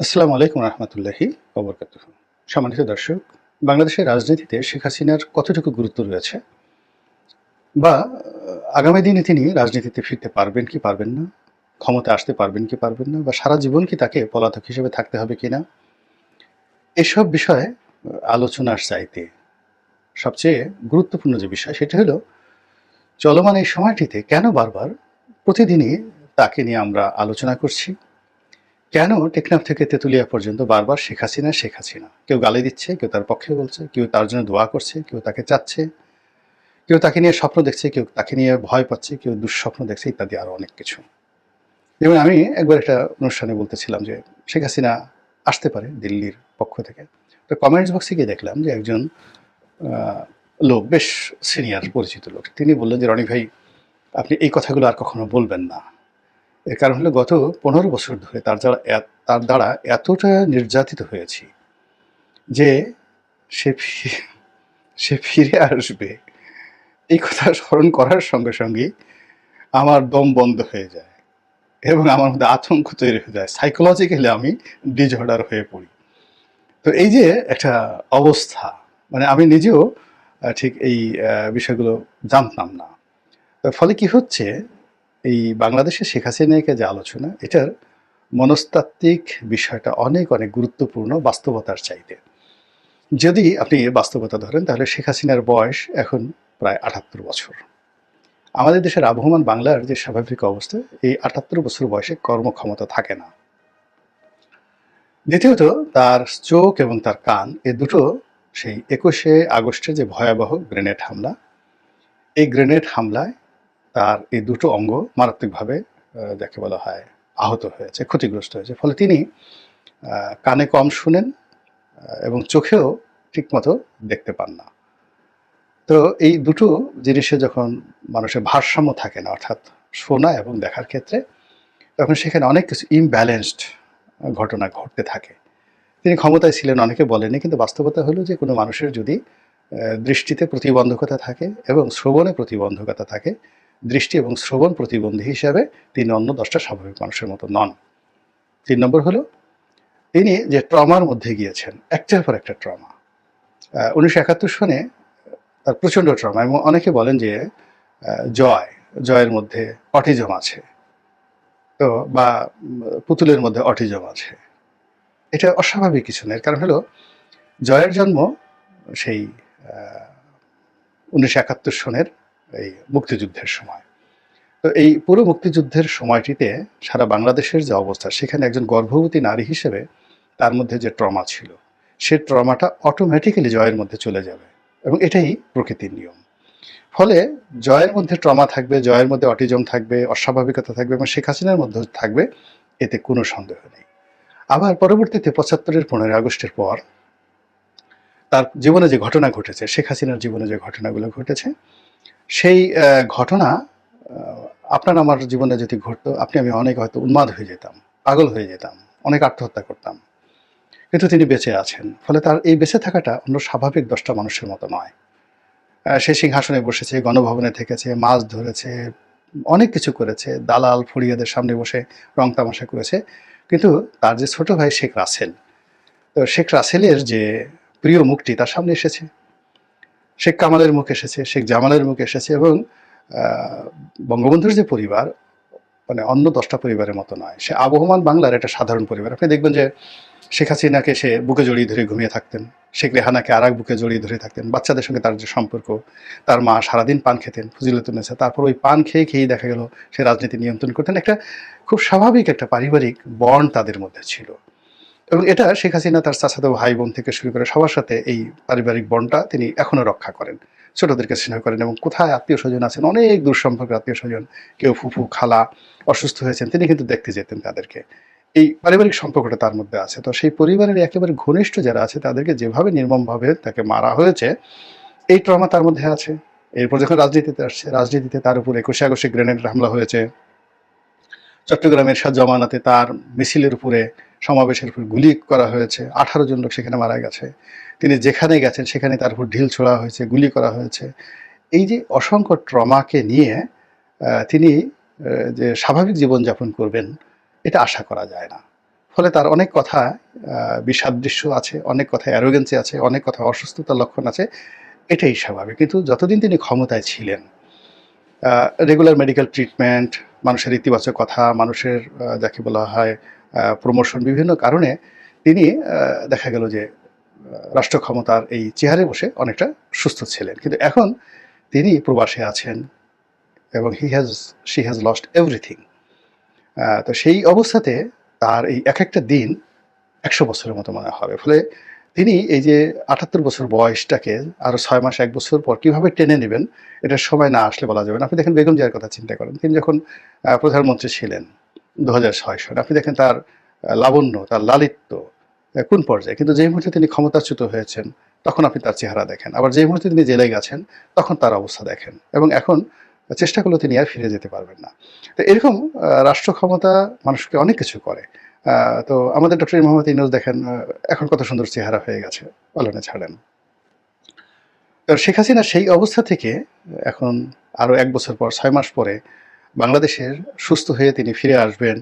আসসালামু আলাইকুম রহমতুল্লাহি অবরকাত সম্মানিত দর্শক, বাংলাদেশের রাজনীতিতে শেখ হাসিনার কতটুকু গুরুত্ব রয়েছে? বা, আগামী দিনে তিনি রাজনীতিতে ফিরতে পারবেন কি পারবেন না? ক্ষমতা আসতে পারবেন কি পারবেন না? বা, সারা জীবন কি তাকে পলাতক হিসেবে থাকতে হবে কি না? এসব বিষয়ে আলোচনার চাইতে সবচেয়ে গুরুত্বপূর্ণ যে বিষয়, সেটা হলো, চলমান এই সময়টিতে কেন বারবার প্রতিদিনই তাকে নিয়ে আমরা আলোচনা করছি? কেন টেকনাফ থেকে তেঁতুলিয়া পর্যন্ত বারবার শেখ হাসিনা শেখ হাসিনা? কেউ গালি দিচ্ছে, কেউ তার পক্ষে বলছে, কেউ তার জন্য দোয়া করছে, কেউ তাকে চাচ্ছে, কেউ তাকে নিয়ে স্বপ্ন দেখছে, কেউ তাকে নিয়ে ভয় পাচ্ছে, কেউ দুঃস্বপ্ন দেখছে, ইত্যাদি আরও অনেক কিছু। যেমন আমি একবার একটা অনুষ্ঠানে বলতেছিলাম যে শেখ হাসিনা আসতে পারে দিল্লির পক্ষ থেকে। তো কমেন্টস বক্সে গিয়ে দেখলাম যে একজন লোক, বেশ সিনিয়র পরিচিত লোক। তিনি বললেন যে, রনি ভাই, আপনি এই কথাগুলো আর কখনো বলবেন না। কারণ হলো গত পনেরো বছর ধরে তার দ্বারা তার দ্বারা এতটা নির্যাতিত হয়েছি যে সে সে ফিরে আসবে। এই কথা স্মরণ করার সঙ্গে সঙ্গে আমার দম বন্ধ হয়ে যায় এবং আমার মধ্যে আতঙ্ক তৈরি হয়ে যায়। সাইকোলজিক্যালি আমি ডিজঅর্ডার হয়ে পড়ি। তো এই যে একটা অবস্থা মানে আমি নিজেও ঠিক এই বিষয়গুলো জানতাম না। ফলে কি হচ্ছে এই বাংলাদেশে শেখ হাসিনাকে যে আলোচনা, এটার মনস্তাত্ত্বিক বিষয়টা অনেক অনেক গুরুত্বপূর্ণ বাস্তবতার চাইতে। যদি আপনি বাস্তবতা ধরেন, তাহলে শেখ হাসিনার বয়স এখন প্রায় আটাত্তর বছর। আমাদের দেশের আবহমান বাংলার যে স্বাভাবিক অবস্থা, এই আটাত্তর বছর বয়সে কর্মক্ষমতা থাকে না। দ্বিতীয়ত, তার চোখ এবং তার কান, এ দুটো সেই একুশে আগস্টে যে ভয়াবহ গ্রেনেড হামলা, এই গ্রেনেড হামলায় তার এই দুটো অঙ্গ মারাত্মকভাবে যাকে বলা হয় আহত হয়েছে, ক্ষতিগ্রস্ত হয়েছে। ফলে তিনি কানে কম শুনেন এবং চোখেও ঠিকমতো দেখতে পান না। তো এই দুটো জিনিসে যখন মানুষের ভারসাম্য থাকে না, অর্থাৎ শোনা এবং দেখার ক্ষেত্রে, তখন সেখানে অনেক কিছু ইমব্যালেন্সড ঘটনা ঘটতে থাকে। তিনি ক্ষমতায় ছিলেন, অনেকে বলেনি কিন্তু বাস্তবতা হলো যে কোনো মানুষের যদি দৃষ্টিতে প্রতিবন্ধকতা থাকে এবং শ্রবণে প্রতিবন্ধকতা থাকে দৃষ্টি এবং শ্রবণ প্রতিবন্ধী হিসাবে তিনি অন্য দশটা স্বাভাবিক মানুষের মতো নন। তিন নম্বর হলো, তিনি যে ট্রমার মধ্যে গিয়েছেন, একটার পর একটা ট্রমা। উনিশশো একাত্তর সনে তার প্রচণ্ড ট্রমা এবং অনেকে বলেন যে জয়, জয়ের মধ্যে অটিজম আছে। তো, বা পুতুলের মধ্যে অটিজম আছে। এটা অস্বাভাবিক কিছু না এর কারণ হলো, জয়ের জন্ম সেই উনিশশো একাত্তর সনের এই মুক্তিযুদ্ধের সময়। তো এই পুরো মুক্তিযুদ্ধের সময়টিতে সারা বাংলাদেশের যে অবস্থা, সেখানে একজন গর্ভবতী নারী হিসেবে তার মধ্যে যে ট্রমা ছিল, সে ট্রমাটা অটোমেটিক্যালি জয়ের মধ্যে চলে যাবে এবং এটাই প্রকৃতির নিয়ম। ফলে জয়ের মধ্যে ট্রমা থাকবে, জয়ের মধ্যে অটিজম থাকবে, অস্বাভাবিকতা থাকবে এবং শেখ হাসিনার মধ্যে থাকবে, এতে কোনো সন্দেহ নেই। আবার পরবর্তীতে পঁচাত্তরের পনেরোই আগস্টের পর তার জীবনে যে ঘটনা ঘটেছে, শেখ হাসিনার জীবনে যে ঘটনাগুলো ঘটেছে সেই ঘটনা আপনার আমার জীবনে যদি ঘটতো, আপনি, আমি অনেক হয়তো উন্মাদ হয়ে যেতাম, পাগল হয়ে যেতাম, অনেক আত্মহত্যা করতাম। কিন্তু তিনি বেঁচে আছেন। ফলে তার এই বেঁচে থাকাটা অন্য স্বাভাবিক দশটা মানুষের মতো নয়। সে সিংহাসনে বসেছে, গণভবনে থেকেছে, মাছ ধরেছে, অনেক কিছু করেছে, দালাল, ফড়িয়াদের সামনে বসে রং তামাশা করেছে। কিন্তু তার যে ছোট ভাই শেখ রাসেল, তো শেখ রাসেলের যে প্রিয় মুখটি তার সামনে এসেছে। শেখ কামালের মুখ এসেছে, শেখ জামালের মুখ এসেছে এবং বঙ্গবন্ধুর যে পরিবার মানে অন্য দশটা পরিবারের মতো নয়, সে আবহমান বাংলার একটা সাধারণ পরিবার। আপনি দেখবেন যে শেখ হাসিনাকে সে বুকে জড়িয়ে ধরে ঘুমিয়ে থাকতেন, শেখ রেহানাকে আর বুকে জড়িয়ে ধরে থাকতেন, বাচ্চাদের সঙ্গে তার যে সম্পর্ক, তার মা সারাদিন পান খেতেন ফজিলতুন্নেসা তারপর ওই পান খেয়ে খেয়েই দেখা গেল সে রাজনীতি নিয়ন্ত্রণ করতেন। একটা খুব স্বাভাবিক একটা পারিবারিক বন্ড তাদের মধ্যে ছিল। এবং এটা শেখ হাসিনা তার চাচাতো ভাই বোন থেকে শুরু করে সবার সাথে এই পারিবারিক বনটা তিনি এখনও রক্ষা করেন। ছোটদেরকে স্নেহ করেন এবং কোথায় আত্মীয় স্বজন আছেন, অনেক দূর সম্পর্কের আত্মীয় স্বজন, কেউ ফুফু, খালা অসুস্থ হয়েছেন, তিনি কিন্তু দেখতে যেতেন তাদেরকে। এই পারিবারিক সম্পর্কটা তার মধ্যে আছে। তো সেই পরিবারের একেবারে ঘনিষ্ঠ যারা আছে, তাদেরকে যেভাবে নির্মমভাবে তাকে মারা হয়েছে, এই ট্রমা তার মধ্যে আছে। এরপর যখন রাজনীতিতে আসছে, রাজনীতিতে তার উপর একুশে আগস্টে গ্রেনেড হামলা হয়েছে। চট্টগ্রামের শাহ জমানাতে তার মিছিলের উপরে সমাবেশের উপর গুলি করা হয়েছে। আঠারো জন লোক সেখানে মারা গেছে। তিনি যেখানে গেছেন সেখানে তার উপর ঢিল ছোড়া হয়েছে গুলি করা হয়েছে। এই যে অসংখ্য ট্রমাকে নিয়ে তিনি যে স্বাভাবিক জীবনযাপন করবেন এটা আশা করা যায় না। ফলে তার অনেক কথা আহ, বিসাদৃশ্য আছে অনেক কথা অ্যারোগেন্সি আছে অনেক কথা অসুস্থতার লক্ষণ আছে এটাই স্বাভাবিক। কিন্তু যতদিন তিনি ক্ষমতায় ছিলেন রেগুলার মেডিকেল ট্রিটমেন্ট মানুষের ইতিবাচক কথা মানুষের যাকে বলা হয় প্রমোশন বিভিন্ন কারণে তিনি দেখা গেল যে রাষ্ট্র ক্ষমতার এই চেহারে বসে অনেকটা সুস্থ ছিলেন। কিন্তু এখন তিনি প্রবাসে আছেন এবং he has she has lost everything তো সেই অবস্থাতে তার এই এক একটা দিন একশো বছরের মতো মনে হবে। ফলে তিনি এই যে আটাত্তর বছর বয়সটাকে আরও ছয় মাস, এক বছর পর কীভাবে টেনে নেবেন এটা সময় না আসলে বলা যাবে না। আপনি দেখেন বেগম জিয়ার কথা চিন্তা করেন। তিনি যখন প্রধানমন্ত্রী ছিলেন দু হাজার ছয় সালে আপনি দেখেন তার লাবণ্য, তার লালিত্য কোন পর্যায়ে? কিন্তু যেই মুহূর্তে তিনি ক্ষমতাচ্যুত হয়েছেন, তখন আপনি তার চেহারা দেখেন। আবার যেই মুহূর্তে তিনি জেলে গেছেন, তখন তার অবস্থা দেখেন। এবং এখন চেষ্টা করলে তিনি আর ফিরে যেতে পারবেন না। তো এরকম রাষ্ট্র ক্ষমতা মানুষকে অনেক কিছু করে। তো আমাদের ডক্টর মোহাম্মদ ইনুজ দেখেন এখন কত সুন্দর চেহারা হয়ে গেছে, পালনে ছাড়েন। শেখ হাসিনা সেই অবস্থা থেকে এখন আরও এক বছর পর, ছয় মাস পরে বাংলাদেশের সুস্থ হয়ে তিনি ফিরে আসবেন,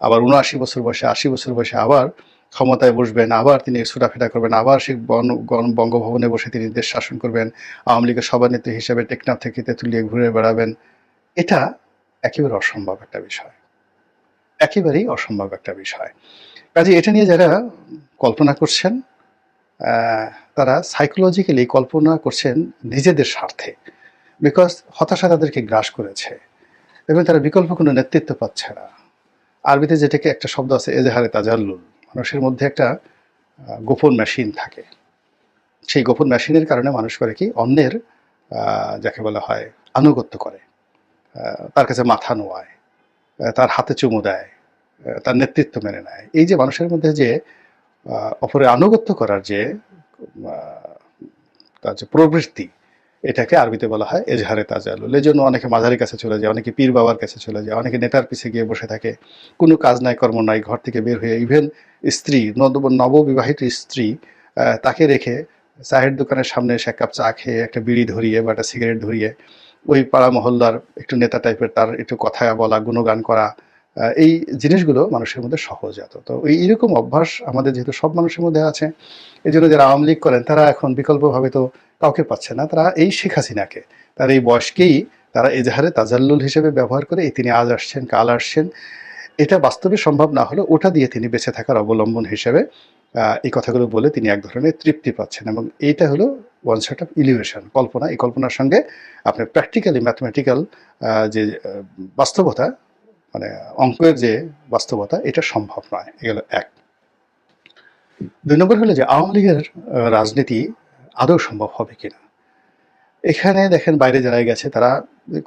আবার উনআশি বছর বয়সে, আশি বছর বয়সে আবার ক্ষমতায় বসবেন, আবার তিনি ছোটাফেটা করবেন, আবার বন- বঙ্গভবনে বসে তিনি দেশ শাসন করবেন, আওয়ামী লীগের সভানেত্রী হিসেবে টেকনাফ থেকে তেঁতুলিয়ে ঘুরে বেড়াবেন। এটা একেবারে অসম্ভব একটা বিষয়। একেবারেই অসম্ভব একটা বিষয়। কাজে এটা নিয়ে যারা কল্পনা করছেন তারা সাইকোলজিক্যালি কল্পনা করছেন নিজেদের স্বার্থে। বিকজ হতাশা তাদেরকে গ্রাস করেছে। এবং তারা বিকল্প কোনো নেতৃত্ব পাচ্ছে না। আরবিতে যেটাকে একটা শব্দ আছে এজাহারে তাজাল্লুল। মানুষের মধ্যে একটা গোপন মেশিন থাকে। সেই গোপন মেশিনের কারণে মানুষ করে কি অন্যের যাকে বলা হয় আনুগত্য করে। তার কাছে মাথা নোয়ায় তার হাতে চুমু দেয় তার নেতৃত্ব মেনে নেয়। এই যে মানুষের মধ্যে যে আহ, অপরের আনুগত্য করার যে তার যে প্রবৃত্তি এটাকে আরবিতে বলা হয় এজহারে তাজালুল এই জন্য অনেকে মাঝারির কাছে চলে যায়, অনেকে পীর বাবার কাছে চলে যায়, অনেকে নেতার পিছে গিয়ে বসে থাকে। কোনো কাজ নাই, কর্ম নাই, ঘর থেকে বের হয়ে ইভেন স্ত্রী নববিবাহিত স্ত্রী তাকে রেখে চায়ের দোকানের সামনে এসে এক কাপ চা খেয়ে, একটা বিড়ি ধরিয়ে বা একটা সিগারেট ধরিয়ে ওই পাড়া মহল্লার একটু নেতা টাইপের তার একটু কথা বলা, গুণগান করা এই জিনিসগুলো মানুষের মধ্যে সহজাত তো এই এরকম অভ্যাস আমাদের যেহেতু সব মানুষের মধ্যে আছে এই জন্য যারা আওয়ামী লীগ করেন, তারা এখন বিকল্পভাবে তো কাউকে পাচ্ছে না, তারা এই শেখ হাসিনাকে। তার এই বয়সকেই তারা এজাহারে তাজাল্লুল হিসেবে ব্যবহার করে, এই তিনি আজ আসছেন, কাল আসছেন। এটা বাস্তবে সম্ভব না হলে ওটা দিয়ে তিনি বেঁচে থাকার অবলম্বন হিসেবে এই কথাগুলো বলে তিনি এক ধরনের তৃপ্তি পাচ্ছেন এবং এইটা হলো ওয়ান সেট অফ ইলিভেশন কল্পনা। এই কল্পনার সঙ্গে আপনি প্র্যাকটিক্যালি ম্যাথমেটিক্যাল যে বাস্তবতা মানে অঙ্কের যে বাস্তবতা, এটা সম্ভব নয়। এগুলো এক। দুই নম্বর হলো যে আওয়ামী লীগের রাজনীতি আদৌ সম্ভব হবে কিনা? এখানে দেখেন বাইরে যারা গেছে, তারা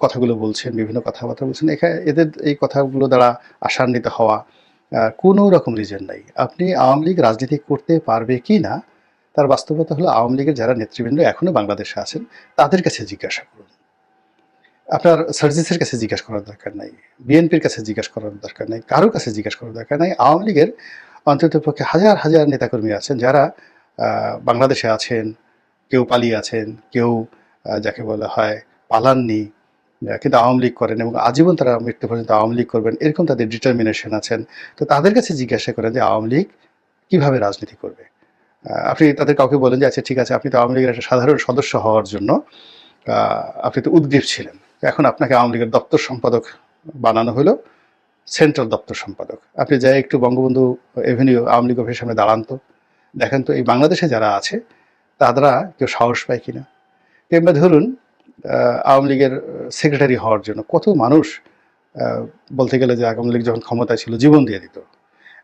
কথাগুলো বলছেন, বিভিন্ন কথাবার্তা বলছেন। এখানে এদের এই কথাগুলো দ্বারা আশান্বিত হওয়া কোনো রকম রিজন নাই। আপনি আওয়ামী লীগ রাজনীতি করতে পারবে কি না তার বাস্তবতা হলো আওয়ামী লীগের যারা নেতৃবৃন্দ এখনও বাংলাদেশে আছেন, তাদের কাছে জিজ্ঞাসা করুন। আপনার সার্জিসের কাছে জিজ্ঞাসা করার দরকার নাই, বিএনপির কাছে জিজ্ঞাসা করার দরকার নাই, কারোর কাছে জিজ্ঞাসা করার দরকার নাই। আওয়ামী লীগের অন্তত পক্ষে হাজার হাজার নেতাকর্মী আছেন যারা বাংলাদেশে আছেন কেউ পালিয়ে আছেন কেউ যাকে বলা হয় পালাননি কিন্তু আওয়ামী লীগ করেন এবং আজীবন তারা মৃত্যু পর্যন্ত আওয়ামী লীগ করবেন, এরকম তাদের ডিটারমিনেশন আছেন। তো তাদের কাছে জিজ্ঞাসা করেন যে আওয়ামী লীগ কীভাবে রাজনীতি করবে? আপনি তাদের কাউকে বলেন যে আচ্ছা ঠিক আছে, আপনি তো আওয়ামী লীগের একটা সাধারণ সদস্য হওয়ার জন্য আপনি তো উদ্গ্রীব ছিলেন। এখন আপনাকে আওয়ামী লীগের দপ্তর সম্পাদক বানানো হলো, সেন্ট্রাল দপ্তর সম্পাদক। আপনি যাই একটু বঙ্গবন্ধু এভিনিউ আওয়ামী লীগ অফিসের সামনে দাঁড়ান তো। দেখেন তো এই বাংলাদেশে যারা আছে তারা কেউ সাহস পায় কিনা। কিংবা ধরুন আওয়ামী লীগের সেক্রেটারি হওয়ার জন্য কত মানুষ বলতে গেলে যে আওয়ামী লীগ যখন ক্ষমতায় ছিল, জীবন দিয়ে দিত।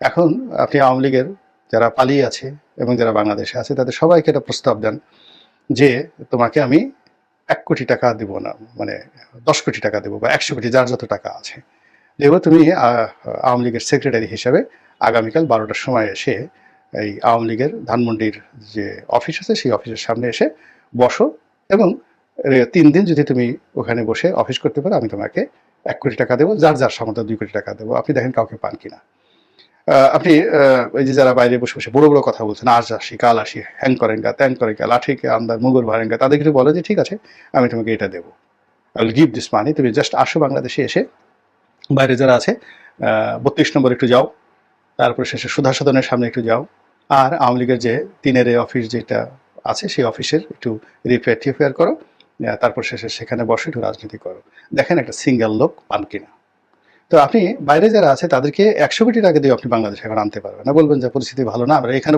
এখন আপনি আওয়ামী লীগের যারা পালিয়ে আছে এবং যারা বাংলাদেশে আছে, তাদের সবাইকে একটা প্রস্তাব দেন যে, তোমাকে আমি এক কোটি টাকা দেব না মানে দশ কোটি টাকা দেবো বা একশো কোটি, যার যত টাকা আছে। দেবো তুমি আওয়ামী লীগের সেক্রেটারি হিসাবে আগামীকাল বারোটার সময় এসে এই আওয়ামী লীগের ধানমন্ডির যে অফিস আছে, সেই অফিসের সামনে এসে বসো এবং তিন দিন যদি তুমি ওখানে বসে অফিস করতে পারো, আমি তোমাকে এক কোটি টাকা দেবো, যার যার সামর্থ্য দুই কোটি টাকা দেবো। আপনি দেখেন কাউকে পান কিনা। আপনি ওই যে যারা বাইরে বসে বসে বড় বড় কথা বলছেন আজ আসি, কাল আসি, হ্যাং করেন গা ত্যান করেন গা লাঠিকে আন্দার মুগুর ভারেন গা তাদেরকে বলে যে, ঠিক আছে, আমি তোমাকে এটা দেবো। I will give this money তুমি জাস্ট আসো বাংলাদেশে এসে, বাইরে যারা আছে বত্রিশ নম্বর একটু যাও, তারপরে শেষে সুধা সদনের সামনে একটু যাও আর আওয়ামী লীগের যে তিনের অফিস যেটা আছে, সেই অফিসের একটু রিপেয়ার টিফেয়ার করো তারপর শেষে সেখানে বসে একটু রাজনীতি করো। দেখেন একটা সিঙ্গেল লোক পান কিনা। তো আপনি বাইরে যারা আছে, তাদেরকে একশো কোটি টাকা দিয়ে আপনি বাংলাদেশে এখন আনতে পারবেন না। বলবেন যে পরিস্থিতি ভালো না, আমরা এখানে